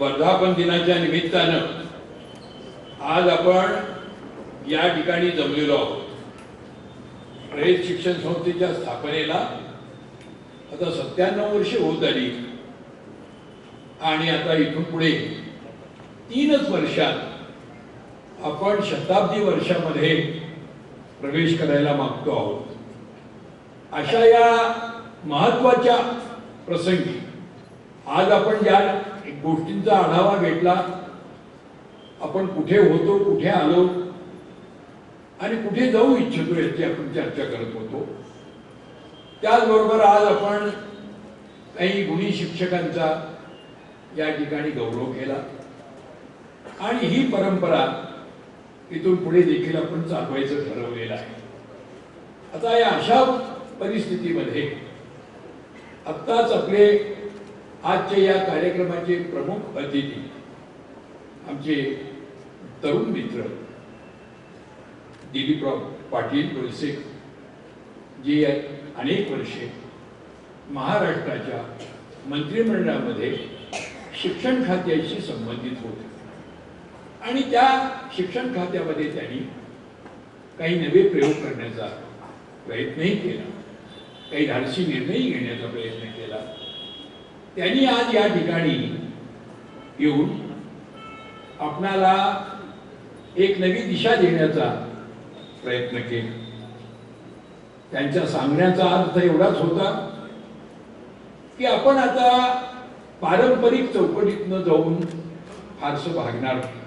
वर्धापन दिनाच्या निमित्तानं आज आपण या ठिकाणी जमलेलो आहोत. रयत शिक्षण संस्थेच्या स्थापनेला आता सत्त्याण्णव वर्षे होत आली. आणि आता इथून पुढे तीनच वर्षात आपण शताब्दी वर्षामध्ये प्रवेश करायला मागतो आहोत. अशा या महत्त्वाच्या प्रसंगी आज आपण ज्या गोष्टींचा आढावा घेतला. आपण कुठे होतो कुठे आलो आणि कुठे जाऊ इच्छितो याची आपण चर्चा करत होतो. त्याचबरोबर आज आपण काही गुणी शिक्षकांचा या ठिकाणी गौरव केला. आणि ही परंपरा इथून पुढे देखील आपण चालवायचं ठरवलेलं आहे. आता या अशा परिस्थितीमध्ये आत्ताच आपले आजच्या या कार्यक्रमाचे प्रमुख अतिथी आमचे तरुण मित्र दिलीपराव पाटील वळसे जे अनेक वर्षे महाराष्ट्राच्या मंत्रिमंडळामध्ये शिक्षण खात्याशी संबंधित होते. आणि त्या शिक्षण खात्यामध्ये त्यांनी काही नवे प्रयोग करण्याचा प्रयत्नही केला. काही धाडसी निर्णयही घेण्याचा प्रयत्न केला. त्यांनी आज या ठिकाणी येऊन आपणाला एक नवी दिशा देण्याचा प्रयत्न केला. त्यांच्या सांगण्याचा अर्थ एवढाच होता की आपण आता पारंपरिक चौकटीतनं जाऊन फारसं भागणार नाही.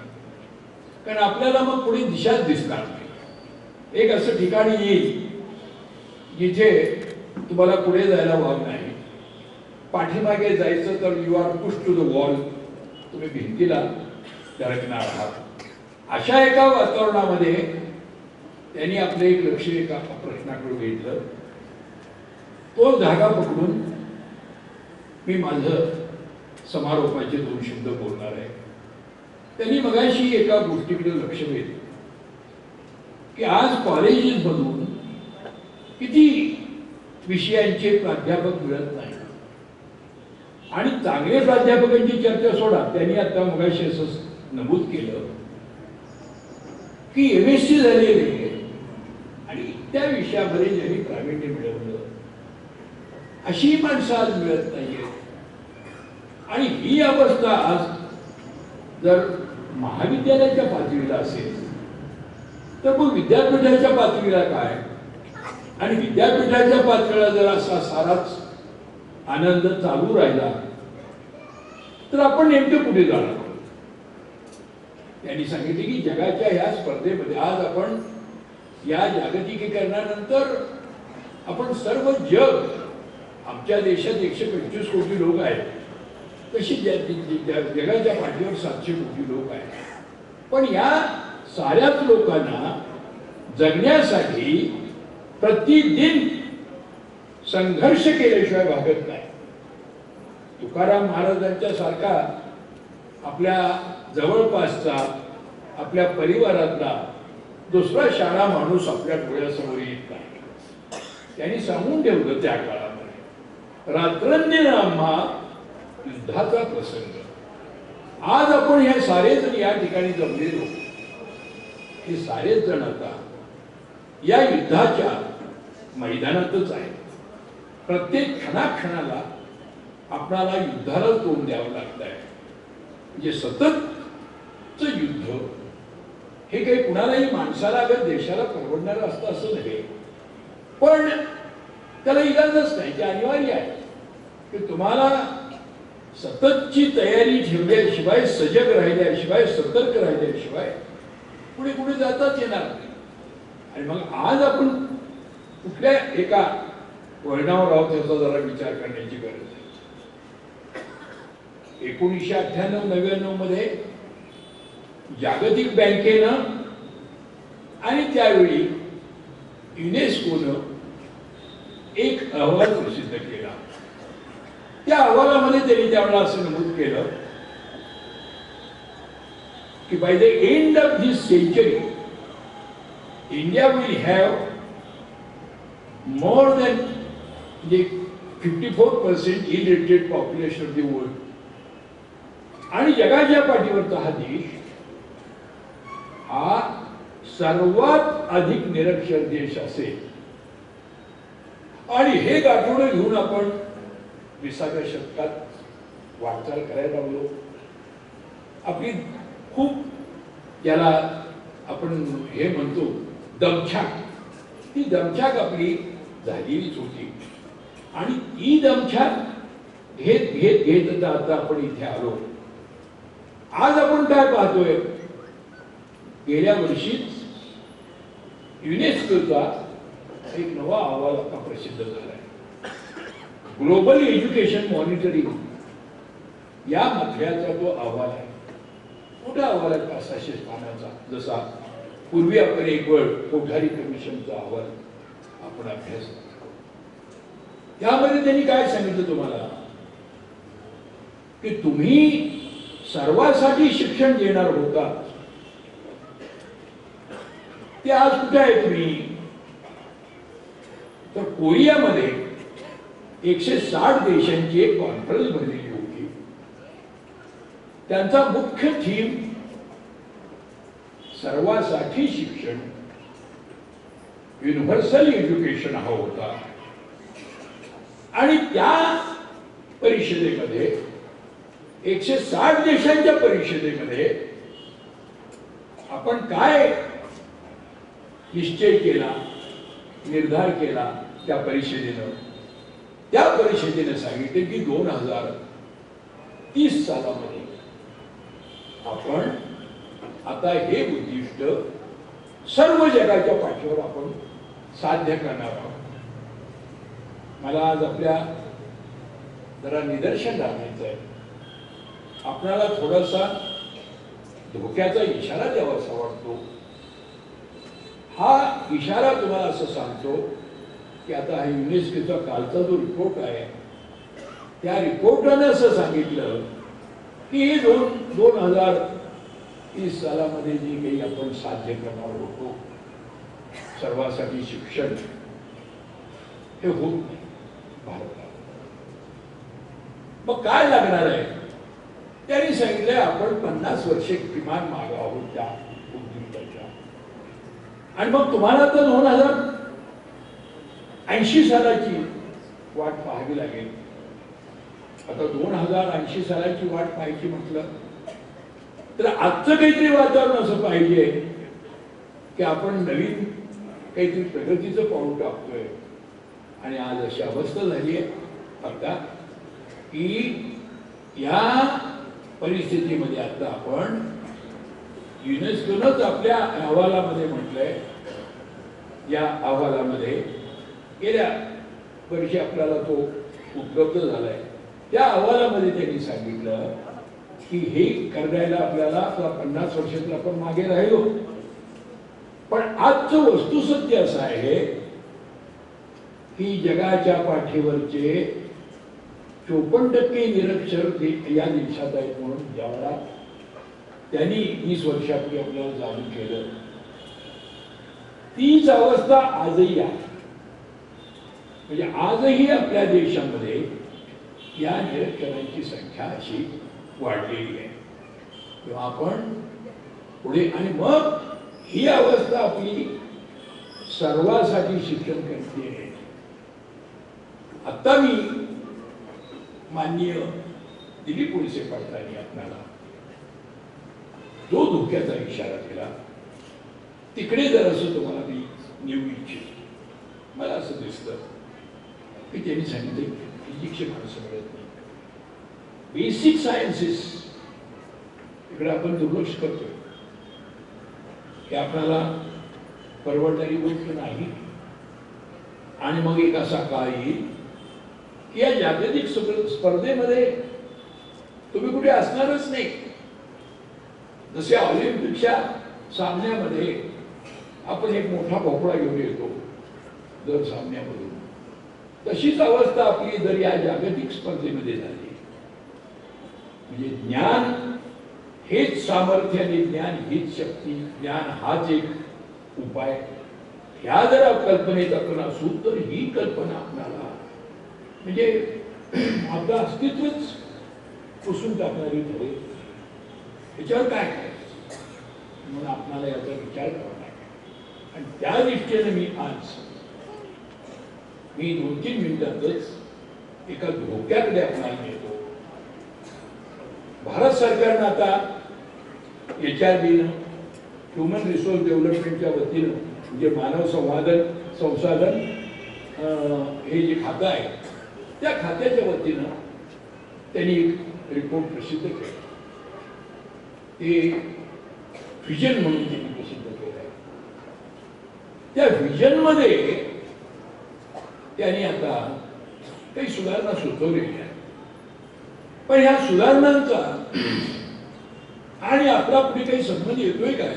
कारण आपल्याला मग पुढे दिशाच दिसणार नाही. एक असं ठिकाणी येईल जिथे तुम्हाला पुढे जायला वाव नाही. पाठीमागे जायचं तर you are push to the wall तुम्ही भिंतीला धडकणार आहात. अशा एका वातावरणामध्ये त्यांनी आपलं एक लक्ष एका प्रश्नाकडे घेतलं. तो धागा पकडून मी माझं समारोपाचे दोन शब्द बोलणार आहे. त्यांनी मगाशी एका गोष्टीकडे लक्ष वेधलं. की आज कॉलेजेसमधून किती विषयांचे प्राध्यापक मिळत नाही आणि चांगले प्राध्यापकांची चर्चा सोडा. त्यांनी आता मगाशी असं नमूद केलं की एम एस सी झालेले आणि त्या विषयामध्ये ज्यांनी प्रावीण्य मिळवलं अशी माणसं आज मिळत नाहीये आणि ही अवस्था आज जर महाविद्यालयाच्या पातळीला असेल तर मग विद्यापीठाच्या पातळीला काय? आणि विद्यापीठाच्या पातळीला जर असा साराच आनंद चालू राहिला. तर आपण नेमकं कुठे जाणार? त्यांनी सांगितले की जगाच्या ह्या स्पर्धेमध्ये आज आपण या जागतिकीकरणानंतर आपण सर्व जग आमच्या देशात एकशे पंचवीस कोटी लोक आहेत. तशी जगाच्या पाठीवर सातशे कोटी लोक आहेत. पण या साऱ्याच लोकांना जगण्यासाठी प्रतिदिन संघर्ष केल्याशिवाय भागत नाही. तुकाराम महाराजांच्या सारखा आपल्या जवळपासचा आपल्या परिवारातला दुसरा शाळा माणूस आपल्या डोळ्यासमोर येत नाही. त्यांनी सांगून ठेवलं त्या काळामध्ये रात्रंदिन आम्हा युद्धाचा प्रसंग. आज आपण हे सारे जण या ठिकाणी जमलेलो. हे सारेच जण आता या युद्धाच्या मैदानातच आहेत. प्रत्येक क्षणाक्षणाला आपणाला युद्धाला तोंड द्यावं लागत आहे म्हणजे सततच युद्ध हे काही कुणालाही माणसाला अगर देशाला परवडणारं असतं असं नव्हे. पण त्याला इलाजच नाही ते अनिवार्य आहे. की तुम्हाला सततची तयारी ठेवल्याशिवाय सजग राहिल्याशिवाय सतर्क राहिल्याशिवाय पुढे पुढे जाताच येणार नाही. आणि मग आज आपण कुठल्या एका वळणावर त्याचा जरा विचार करण्याची गरज आहे. एकोणीसशे अठ्ठ्याण्णव नव्याण्णवमध्ये जागतिक बँकेनं आणि त्यावेळी युनेस्कोनं एक अहवाल प्रसिद्ध केला. त्या अहवालामध्ये त्यांनी त्यावेळेला असं नमूद केलं की by the end of this century India will have more than म्हणजे fifty four percent illiterate population of the world आणि जगाच्या पाठीवरचा हा देश हा सर्वात अधिक निरक्षर देश असेल. आणि हे गाठोडं घेऊन आपण विसाव्या शतकात वाटचाल करायला लागलो. आपली खूप याला आपण हे म्हणतो दमछाक. ती दमछाक आपली झालेलीच होती. आणि ईद आमच्या घेत घेत घेत आता आपण इथे आलो. आज आपण काय पाहतोय? गेल्या वर्षीच युनेस्कोचा एक नवा अहवाल आता प्रसिद्ध झालाय. ग्लोबल एज्युकेशन मॉनिटरिंग या मथळ्याचा तो अहवाल आहे मोठा अहवाल आहे? पाच सहाशे पानाचा. जसा पूर्वी आपण एक वेळ कोठारी कमिशनचा अहवाल आपण अभ्यास त्यामध्ये त्यांनी काय सांगितलं तुम्हाला? की तुम्ही सर्वांसाठी शिक्षण देणार होता. ते आज कुठे आहे तुम्ही? तर कोरियामध्ये एकशे साठ देशांची एक कॉन्फरन्स भरलेली होती. त्यांचा मुख्य थीम सर्वांसाठी शिक्षण युनिव्हर्सल एज्युकेशन हा होता. आणि त्या परिषदेमध्ये एकशे साठ देशांच्या परिषदेमध्ये आपण काय निश्चय केला निर्धार केला त्या परिषदेनं? त्या परिषदेनं सांगितले की दोन हजार तीस सालामध्ये आपण आता हे उद्दिष्ट सर्व जगाच्या पाठीवर आपण साध्य करणार आहोत. मला आज आपल्या जरा निदर्शन दाखवायचं आहे आपल्याला थोडासा धोक्याचा इशारा द्यावासा वाटतो. हा इशारा तुम्हाला असं सांगतो की आता हा युनेस्कोचा कालचा जो रिपोर्ट आहे त्या रिपोर्टाने असं सांगितलं की हे दोन दोन हजार तीस सालामध्ये जे काही आपण साध्य करणार होतो सर्वांसाठी शिक्षण हे होत नाही. भारतात मग काय लागणार आहे? त्यांनी सांगितलं आपण पन्नास वर्षे किमान मागा आहोत त्या उद्योगाच्या. आणि मग तुम्हाला तर दोन हजार ऐंशी सालाची वाट पाहावी लागेल. आता दोन हजार ऐंशी सालाची वाट पाहायची म्हटलं तर आजचं काहीतरी वातावरण असं पाहिजे की आपण नवीन काहीतरी प्रगतीचं पाऊल टाकतोय. आणि आज अशी अवस्था झाली आहे. आता की या परिस्थितीमध्ये आता आपण युनेस्कोनच आपल्या अहवालामध्ये म्हटलंय. या अहवालामध्ये गेल्या वर्षी आपल्याला तो उपलब्ध झालाय. त्या अहवालामध्ये त्यांनी सांगितलं की हे करायला आपल्याला आपला पन्नास वर्षातला आपण मागे राहिलो. पण आजचं वस्तुसत्य असं आहे की जगाच्या पाठीवरचे चोपन्न टक्के निरक्षर या देशात आहेत म्हणून ज्यावेळा त्यांनी वीस वर्षापूर्वी आपल्याला जाणून केलं. तीच अवस्था आजही आहे. म्हणजे आजही आपल्या देशामध्ये या निरक्षरांची संख्या अशी वाढलेली आहे. तेव्हा आपण पुढे आणि मग ही अवस्था आपली सर्वासाठी शिक्षण करते. आता मी माननीय दिलीप वळसे पाटलांनी आपणाला जो धोक्याचा इशारा दिला तिकडे जर असं तुम्हाला मी नेऊ इच्छित. मला असं दिसतं की त्यांनी सांगितले फिजिक्सचे माणसं मिळत नाही बेसिक सायन्सेस इकडे आपण दुर्लक्ष करतोय. की आपल्याला परवडणारी गोष्ट नाही. आणि मग एक असा काळ येईल या जागतिक स्पर्धेमध्ये तुम्ही कुठे असणारच नाही. जसे ऑलिम्पिकच्या सामन्यामध्ये आपण एक मोठा भोपळा घेऊन येतो दर सामन्यामधून तशीच अवस्था आपली जर या जागतिक स्पर्धेमध्ये झाली. म्हणजे ज्ञान हेच सामर्थ्य आणि ज्ञान हीच शक्ती ज्ञान हाच एक उपाय. ह्या जर कल्पनेत आपण असू तर ही कल्पना आपल्याला म्हणजे आपलं अस्तित्वच पुसून टाकणारी ठरेल याच्यावर काय करायचं? म्हणून आपणाला याचा विचार करावा लागेल. आणि त्या दृष्टीने मी आज मी दोन तीन मिनिटातच एका धोक्याकडे आपणाला मिळतो भारत सरकारनं आता एच आर बीनं ह्युमन रिसोर्स डेव्हलपमेंटच्या वतीनं म्हणजे मानव संवादन संसाधन हे जे खातं आहे त्या खात्याच्या वतीनं त्यांनी एक रिपोर्ट प्रसिद्ध केला. ते व्हिजन म्हणून त्यांनी प्रसिद्ध केलं आहे. त्या व्हिजनमध्ये त्यांनी आता काही सुधारणा सुचवलेल्या आहेत. पण ह्या सुधारणांचा आणि आपला पुढे काही संबंध येतोय काय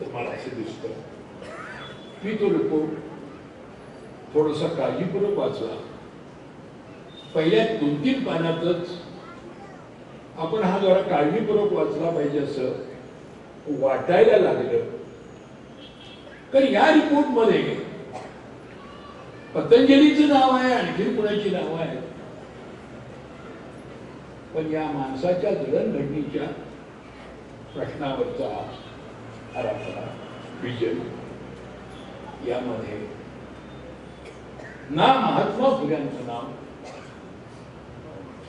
तर मला असं दिसतं. मी तो रिपोर्ट थोडासा काळजीपूर्वक वाचला. पहिल्या दोन तीन पानातच आपण हा जरा काळजीपूर्वक वाचला पाहिजे असं वाटायला लागलं. तर या रिपोर्टमध्ये पतंजलीचं नाव आहे आणखी कुणाची नाव आहे? पण या माणसाच्या जडणघडणीच्या प्रश्नावरचा आराखडा विजन यामध्ये ना महात्मा फुल्यांचं नाव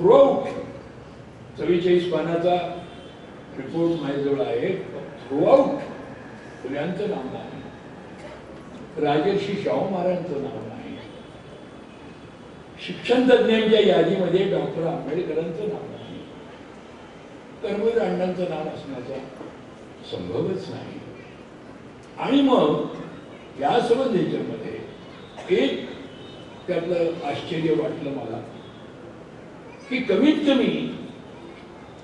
थ्रूआउट चव्वेचाळीस पानाचा रिपोर्ट माझ्याजवळ आहे थ्रूआउट फुल्यांचं नाव नाही. राजर्षी शाहू महाराजांचं नाव नाही. शिक्षण तज्ज्ञांच्या यादीमध्ये डॉक्टर आंबेडकरांचं नाव नाही. कर्मवीर अण्णांचं नाव असण्याचा संभवच नाही. आणि मग या सर्व ह्याच्यामध्ये एक त्यातलं आश्चर्य वाटलं मला. की कमीत कमी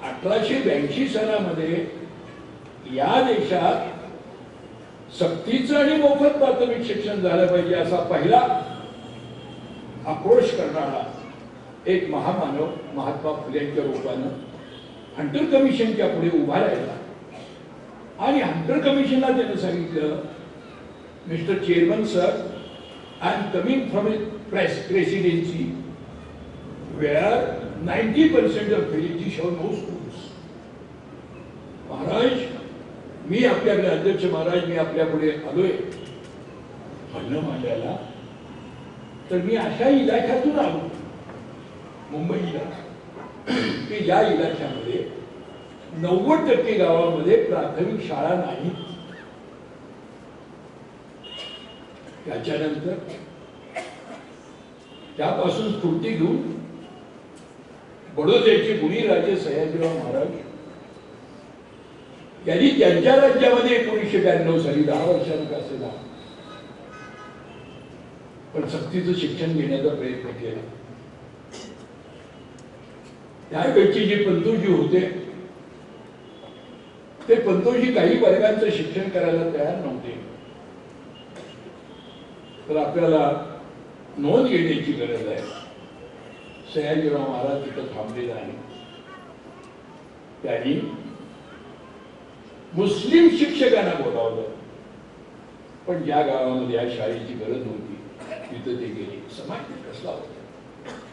अठराशे ब्याऐंशी सालामध्ये या देशात सक्तीचं आणि मोफत प्राथमिक शिक्षण झालं पाहिजे असा पहिला आक्रोश करणारा एक महामानव महात्मा फुलेंच्या रूपानं हंटर कमिशनच्या पुढे उभा राहिला. आणि हंटर कमिशनला त्यानं सांगितलं mister chairman sir I am coming from press presidency where ninety percent of villages have no schools. महाराज मी आपल्याकडे अध्यक्ष महाराज मी आपल्या पुढे आलोय. म्हणणं मांडायला. तर मी अशा इलाख्यातून आलो. मुंबई इलाखा की ज्या इलाख्यामध्ये नव्वद टक्के गावामध्ये प्राथमिक शाळा नाही. त्याच्यानंतर त्यापासून स्फूर्ती घेऊन बडोद्याचे गुणी राजे सयाजीराव महाराज यांनी त्यांच्या राज्यामध्ये एकोणीसशे ब्याण्णव साली दहा वर्षांचा असेला पण सक्तीचं शिक्षण घेण्याचा प्रयत्न केला. त्यावेळची जे पंतोजी होते ते पंतोजी काही वर्गांचं शिक्षण करायला तयार नव्हते. तर आपल्याला नोंद घेण्याची गरज आहे. सयाजीराव महाराज तिथं थांबलेला आहे त्यांनी मुस्लिम शिक्षकांना बोलावलं. पण ज्या गावामध्ये या शाळेची गरज होती तिथं ते गेले. समाज कसला होता?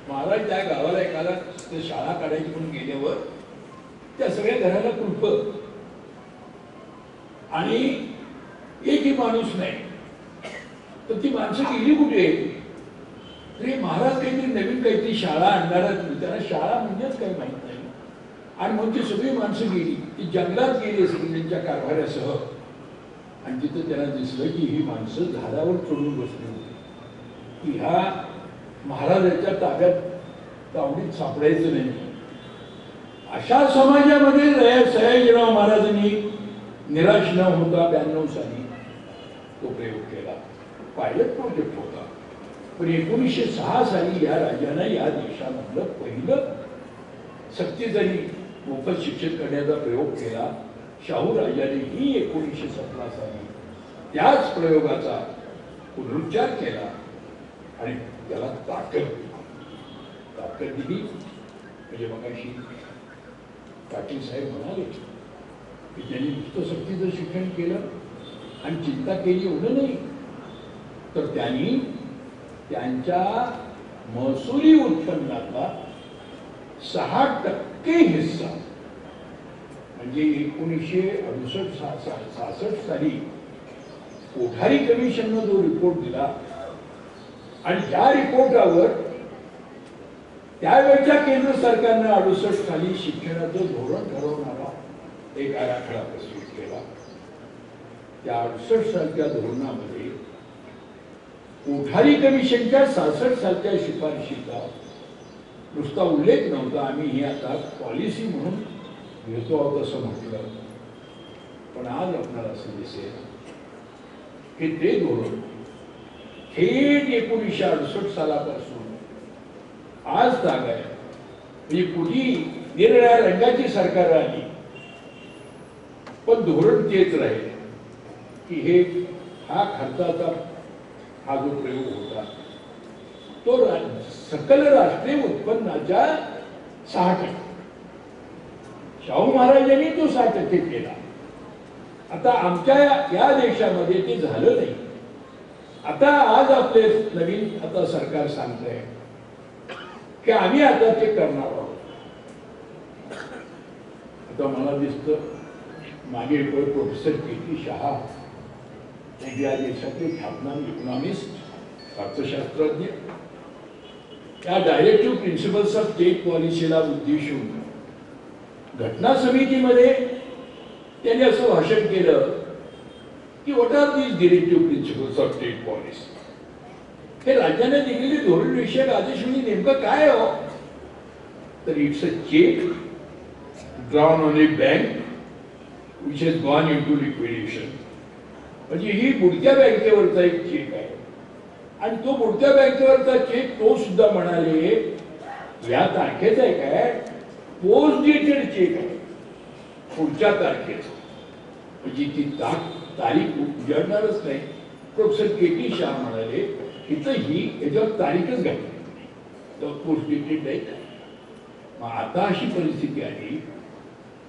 महाराज त्या गावाला एखादा ते शाळा काढायची म्हणून गेल्यावर त्या सगळ्या घराला कुलप. आणि एकही माणूस नाही. तर ती माणसं गेली कुठे? तरी महाराज काहीतरी नवीन काहीतरी शाळा आणणार आहेत त्यांना शाळा म्हणजेच काही माहीत नाही. आणि मग ती सगळी माणसं गेली. ती जंगलात गेली सगळी त्यांच्या कारभाऱ्यासह. आणि तिथं त्यांना दिसलं की ही माणसं झाडावर चढून बसली होती. की ह्या महाराजाच्या ताब्यात तावडीत सापडायचं नाही. अशा समाजामध्ये सयाजीराव महाराजांनी निराश न होता ब्याण्णव साली तो प्रयोग केला. पायलट प्रोजेक्ट होता. पण एकोणीसशे सहा साली या राज्यानं या देशामधलं पहिलं सक्तीजरी मोफत शिक्षण करण्याचा प्रयोग केला शाहू राजाने ही एकोणीसशे सतरा साली त्याच प्रयोगाचा पुनरुच्चार केला आणि त्याला ताकद दिली. ताकद दिली म्हणजे मगाशी पाटील साहेब म्हणाले की ज्यांनी नुसतं सक्तीचं शिक्षण केलं आणि चिंता केली एवढं नाही तर त्यांनी त्यांच्या महसुली उत्पन्नातला सहा टक्के हिस्सा. म्हणजे एकोणीसशे अडुसष्ट सहासष्ट साली कोठारी कमिशननं जो रिपोर्ट दिला आणि त्या रिपोर्टावर त्यावेळच्या केंद्र सरकारनं अडुसष्ट साली शिक्षणाचं धोरण ठरवणारा एक आराखडा प्रस्तुत केला. त्या अडुसष्ट सालच्या धोरणामध्ये कोठारी कमिशनच्या सासष्ट सालच्या शिफारशीचा नुसता उल्लेख नव्हता. आम्ही ही आता पॉलिसी म्हणून घेतो आहोत असं म्हटलं. पण आज आपल्याला असं दिसेल की ते धोरण थेट एकोणीसशे अडुसष्ट सालापासून आज जागा आहे. म्हणजे कुठली निरनिळ्या रंगाची सरकार आली पण धोरण तेच राहील की हे हा खर्चाचा हा जो प्रयोग होता तो सकल राष्ट्रीय उत्पन्नाच्या सहा टक्के. शाहू महाराजांनी तो सहा टक्के केला. आता आमच्या या देशामध्ये ते झालं नाही. आता आज आपले नवीन आता सरकार सांगतंय की आम्ही आता ते करणार आहोत. आता मला दिसतं मागे प्रोफेसर के टी शहा हे देशातले ख्यातनाम इकॉनॉमिस्ट अर्थशास्त्रज्ञ या डायरेक्टिव्ह प्रिन्सिपल्स ऑफ स्टेट पॉलिसीला उद्देशून घटना समितीमध्ये त्यांनी असं भाषण केलं की what are these directive principles of state policy हे राज्याने दिलेली धोरण विषयक आदेश म्हणजे नेमकं काय हो? तर it's a cheque drawn on a bank which has gone into liquidation म्हणजे ही बुडत्या बँकेवरचा एक चेक आहे. आणि तो बुडत्या बँकेवरचा चेक तो सुद्धा म्हणाले या तारखेचा आहे काय पोस्ट डेटेड चेक आहे. पुढच्या तारखेचा. म्हणजे ती ता तारीख उजाडणारच नाही. प्रोफेसर के टी शाह म्हणाले इथं ही याच्यावर तारीखच घातली तर पोस्ट डेटेड नाही मग आता अशी परिस्थिती आली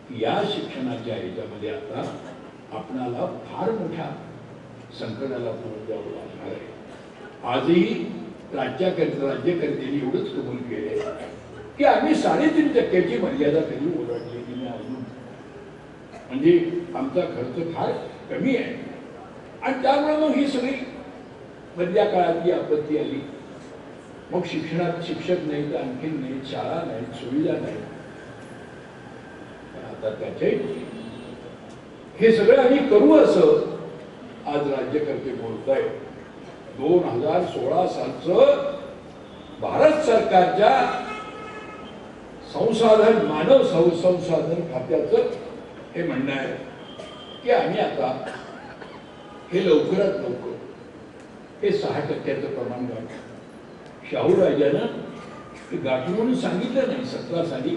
की या शिक्षणाच्या ह्याच्यामध्ये आता आपणाला फार मोठ्या संकटाला तोंड द्यावं लागणार आहे. आजही राज्याकरता राज्यकर्त्यांनी एवढंच कबूल केले की आम्ही साडेतीन टक्क्याची मर्यादा कधी ओलांडलेली नाही अजून. म्हणजे आमचा खर्च फार कमी आहे. आणि त्यामुळे मग ही सगळी मधल्या काळातली आपत्ती आली. मग शिक्षणात शिक्षक नाहीत आणखीन नाहीत शाळा नाहीत सुविधा नाहीत. पण आता त्याच्याही हे सगळं आम्ही करू असं आज राज्यकर्ते बोलत आहे दोन हजार सोळा सालचं भारत सरकारच्या संसाधन मानव सं- संसाधन खात्याचं हे म्हणणं आहे की आम्ही आता हे लवकरात लवकर हे सहा टक्क्याचं प्रमाण गाठू. शाहू राजानं ते गाठू म्हणून सांगितलं नाही सतरा साली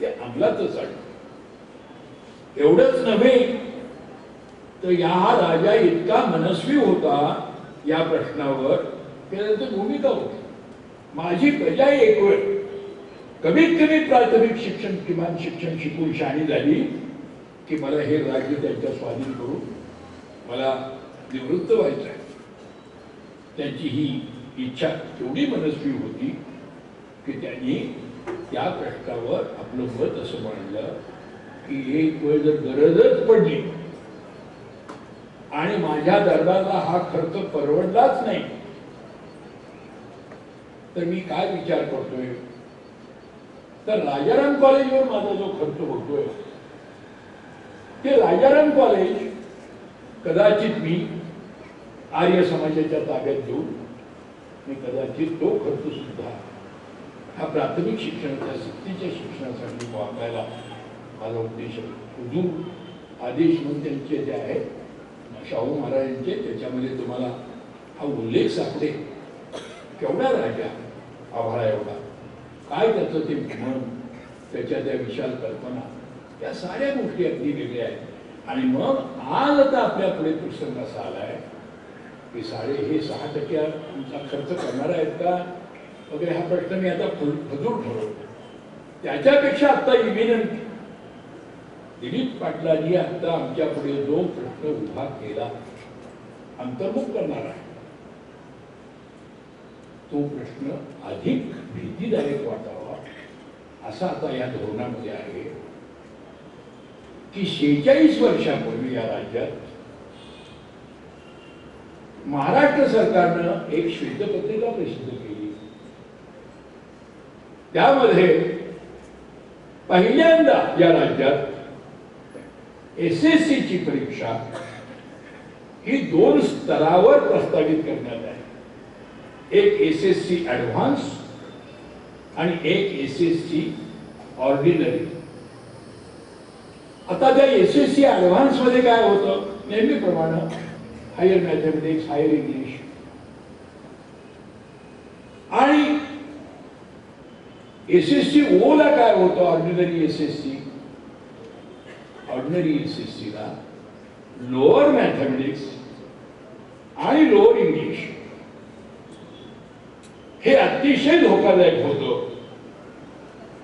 ते अंमलातच आलं एवढंच नव्हे तर या राजा इतका मनस्वी होता या प्रश्नावर त्यानंतर भूमिका होती. माझी प्रजा एक वेळ कमीत कमी प्राथमिक शिक्षण किमान शिक्षण शिकून शहाणी झाली की मला हे राज्य त्यांच्या स्वाधीन करून मला निवृत्त व्हायचं आहे. त्यांची ही इच्छा एवढी मनस्वी होती की त्यांनी त्या प्रश्नावर आपलं मत असं मांडलं की एक वेळ जर गरजच पडली आणि माझ्या दरबारला हा खर्च परवडलाच नाही. तर मी काय विचार करतोय? तर राजाराम कॉलेजवर माझा जो खर्च होतोय ते राजाराम कॉलेज कदाचित मी आर्य समाजाच्या ताब्यात घेऊन मी कदाचित तो खर्च सुद्धा हा प्राथमिक शिक्षणाच्या सक्तीच्या शिक्षणासाठी वापरायला माझा उद्देश आहे आदेश म्हणून त्यांचे जे आहेत शाहू महाराजांचे त्याच्यामध्ये तुम्हाला हा उल्लेख सापडेल. केवढा राजा आभाळा एवढा? काय त्याचं ते मन त्याच्या त्या विशाल कल्पना या साऱ्या गोष्टी अगदी वेगळ्या आहेत. आणि मग आज आता आपल्या पुढे प्रसंग असा आलाय की साडे हे सहा टक्के आमचा खर्च करणार आहेत का? वगैरे हा प्रश्न मी आता फुल फजूर ठरवतो. त्याच्यापेक्षा आता इमिनंट दिलीप पाटलांनी आता आमच्या पुढे जो प्रश्न उभा केला. अंतर्मुख करणार आहे. तो प्रश्न अधिक भीतीदायक वाटावा असा आता या धोरणामध्ये आहे की शेहेचाळीस वर्षापूर्वी या राज्यात महाराष्ट्र सरकारनं एक श्वेतपत्रिका प्रसिद्ध केली. त्यामध्ये पहिल्यांदा या राज्यात एस एस ची परीक्षा ही दोन स्तरावर प्रस्तावित करण्यात आहे एक एस एस सी ऍडव्हान्स आणि एक एस एस सी ऑर्डिनरी आता त्या एस एस सी ऍडव्हान्समध्ये काय होतं? नेहमीप्रमाणे हायर मॅथमॅटिक्स हायर इंग्लिश आणि एस एस सी ओला काय होतं? Ordinary S S C. Ordinary S S सीला लोअर मॅथमॅटिक्स आणि लोअर इंग्लिश हे अतिशय धोकादायक होतं.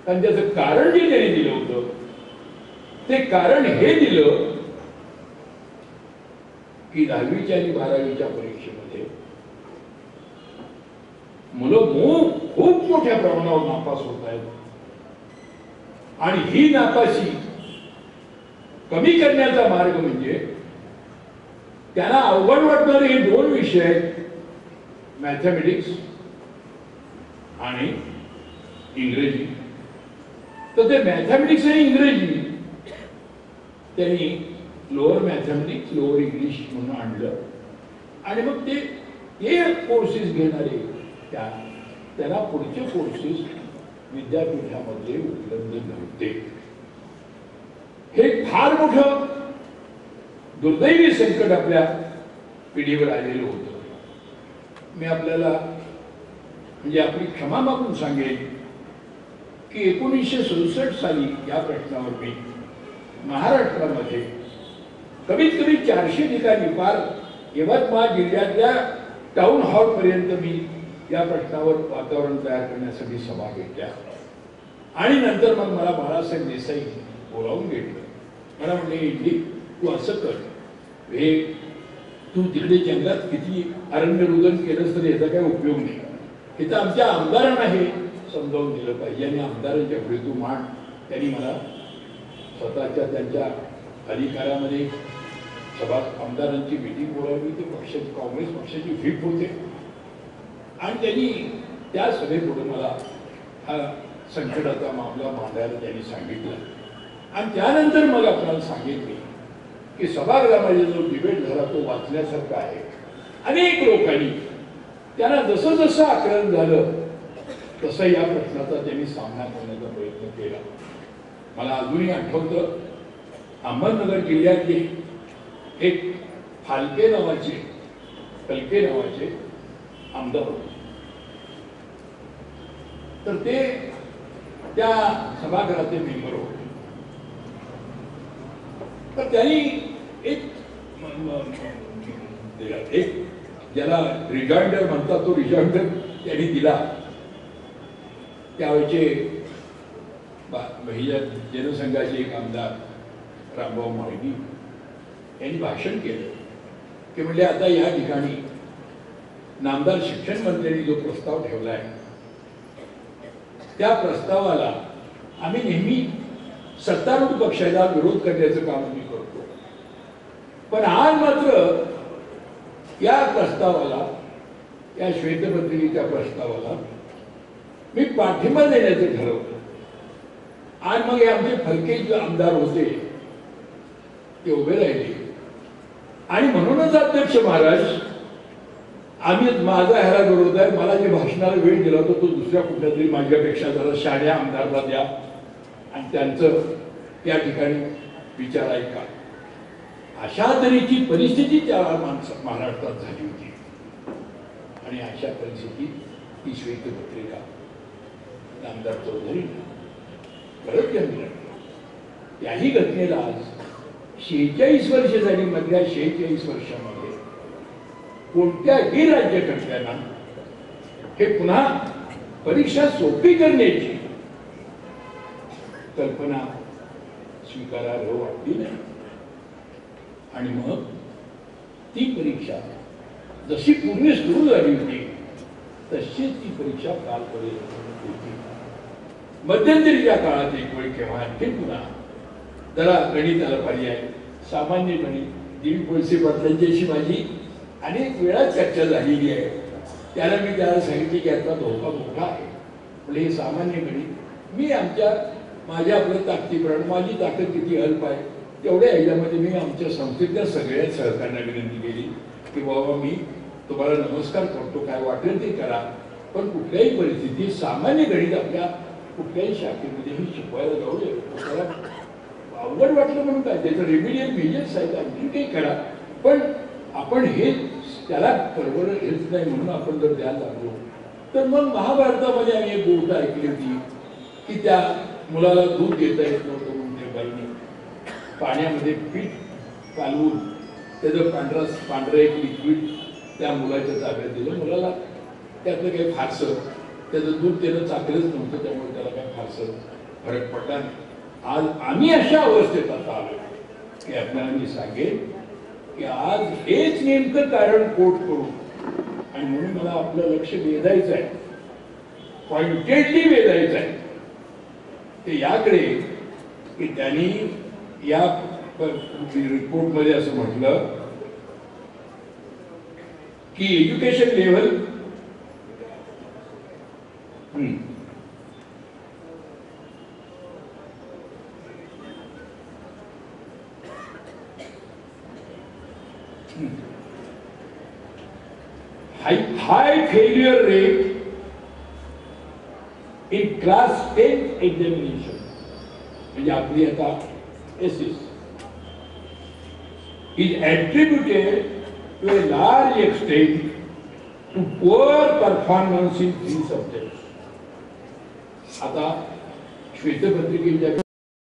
कारण त्याचं कारण जे त्यांनी दिलं होतं ते कारण हे दिलं की दहावीच्या आणि बारावीच्या परीक्षेमध्ये मुलं खूप मोठ्या प्रमाणावर नापास होत आहेत. आणि ही नापासी कमी करण्याचा मार्ग म्हणजे त्यांना अवघड वाटणारे हे दोन विषय मॅथमॅटिक्स आणि इंग्रजी. तर ते मॅथमॅटिक्स आणि इंग्रजी त्यांनी लोअर मॅथमॅटिक्स लोअर इंग्लिश म्हणून आणलं. आणि मग ते हे कोर्सेस घेणारे त्या त्यांना पुढचे कोर्सेस विद्यापीठामध्ये उपलब्ध नव्हते. हे फार मोठं दुर्दैवी संकट आपल्या पिढीवर आलेलं होतं. मी आपल्याला म्हणजे आपली क्षमा मागून सांगेन की एकोणीसशे सदुसष्ट साली या प्रश्नावर मी महाराष्ट्रामध्ये कमीत कमी चारशे ठिकाणी फार यवतमाळ जिल्ह्यातल्या टाउन हॉल पर्यंत मी या प्रश्नावर वातावरण तयार करण्यासाठी सभा घेतल्या. आणि नंतर मग मला बाळासाहेब देसाई बोलावून घेतलं मला म्हणले इडली तू असं कर. हे तू तिकडे जंगलात किती अरण्य रुदन केलंस तर याचा काही उपयोग नाही. इथं आमच्या आमदारांना हे समजावून दिलं पाहिजे. आणि आमदारांच्या पुढे तू मांड त्यांनी मला स्वतःच्या त्यांच्या अधिकारामध्ये सभा आमदारांची मिटिंग बोलावली. ते पक्षाची काँग्रेस पक्षाची व्हीप होते. आणि त्यांनी त्या सभेपुढे मला हा संकटाचा मामला मांडायला त्यांनी सांगितलं. आणि त्यानंतर मग आपल्याला सांगितले की सभागृहामध्ये जो डिबेट झाला तो वाचण्यासारखा आहे. अनेक लोकांनी त्यांना जसं जसं आकलन झालं तसं या प्रश्नाचा त्यांनी सामना करण्याचा प्रयत्न केला. मला अजूनही आठवतं अहमदनगर जिल्ह्यातली एक फालके नावाचे फलके नावाचे आमदार होते. तर ते त्या सभागृहाचे मेंबर होते. तर त्यांनी एक एक ज्याला रिजाइंडर म्हणतात तो रिजाइंडर त्यांनी दिला. त्यावेळचे महिला जनसंघाचे एक आमदार रामभाऊ माळगी यांनी भाषण केलं. की म्हणजे आता या ठिकाणी नामदार शिक्षण मंत्र्यांनी जो प्रस्ताव ठेवला आहे त्या प्रस्तावाला आम्ही नेहमी सत्तारूढ पक्षाला विरोध करण्याचं काम आम्ही पण आज मात्र या प्रस्तावाला या श्वेतपत्रिकेच्या प्रस्तावाला मी पाठिंबा देण्याचं ठरवलं. आज मग हे आमचे फलके जे आमदार होते ते उभे राहिले. आणि म्हणूनच अध्यक्ष महाराज आम्ही माझा ह्याला विरोध आहे. मला जे भाषणाला वेळ दिला होता तो दुसऱ्या कुठल्या तरी माझ्यापेक्षा जरा शाण्या आमदारला द्या. आणि त्यांचं त्या ठिकाणी विचार ऐका. अशा तऱ्हेची परिस्थिती त्या माणसं महाराष्ट्रात झाली होती. आणि अशा परिस्थितीत ती श्वेतपत्रिका नामदार चौधरी परत घ्यावी लागली त्याही घटनेला आज शेहेचाळीस वर्ष झाली. मधल्या शेहेचाळीस वर्षामध्ये कोणत्याही राज्यकर्त्यांना हे पुन्हा परीक्षा सोपी करण्याची कल्पना स्वीकारार्ह वाटली नाही. आणि मग ती परीक्षा जशी पूर्वी सुरू झाली होती तशीच ती परीक्षा कालपर्यंत होती. मध्यंतरीच्या काळात एक वेळ केव्हा आणखी पुन्हा जरा गणिताला आलं पाहिजे आहे दीड कोळसे पाटलांची अशी माझी अनेक वेळा चर्चा झालेली आहे. त्याला मी त्याला सांगितले की याचा धोका मोठा आहे. म्हणजे हे सामान्य गणित मी आमच्या माझ्या आपलं ताकदीप्रमाणे माझी ताकद किती अल्प आहे? तेवढ्या याच्यामध्ये मी आमच्या संस्थेतल्या सगळ्या सहकार्यांना विनंती केली की बाबा मी तुम्हाला नमस्कार करतो काय वाटेल ते करा. पण कुठल्याही परिस्थितीत सामान्य गणित आपल्या कुठल्याही शाखेमध्ये मी शिकवायला जाऊ नये. अवघड वाटलं म्हणून काय? त्याचं रेमिडियल मेजर्स आहेत आणखी काही करा. पण आपण हे त्याला परवड हेच नाही म्हणून आपण जर द्यायला लागलो तर मग महाभारतामध्ये आम्ही एक गोष्ट ऐकली होती की त्या मुलाला दूध घेता येत नव्हतं म्हणून त्या बाईने पाण्यामध्ये पीठ कालवून त्याचं पांढरा पांढरं एक लिक्विड त्या मुलाच्या ताब्यात दिलं मुलाला त्यातलं काही फारसं त्याचं दूध त्यानं चाकलंच नव्हतं त्यामुळे त्याला काही फारसं फरक पडला आज आम्ही अशा अवस्थेत आता आलो की आपल्याला मी सांगेन की आज हेच नेमकं कारण कोट करू आणि म्हणून मला आपलं लक्ष वेधायचं आहे पॉइंटेडली वेधायचं आहे. ते याकडे की त्यांनी या रिपोर्टमध्ये असं म्हटलं की education level high failure rate in class 10 examination. म्हणजे आपली आता एस is attributed to a large extent to poor performance in these subjects. आता श्वेतपत्रिकेच्या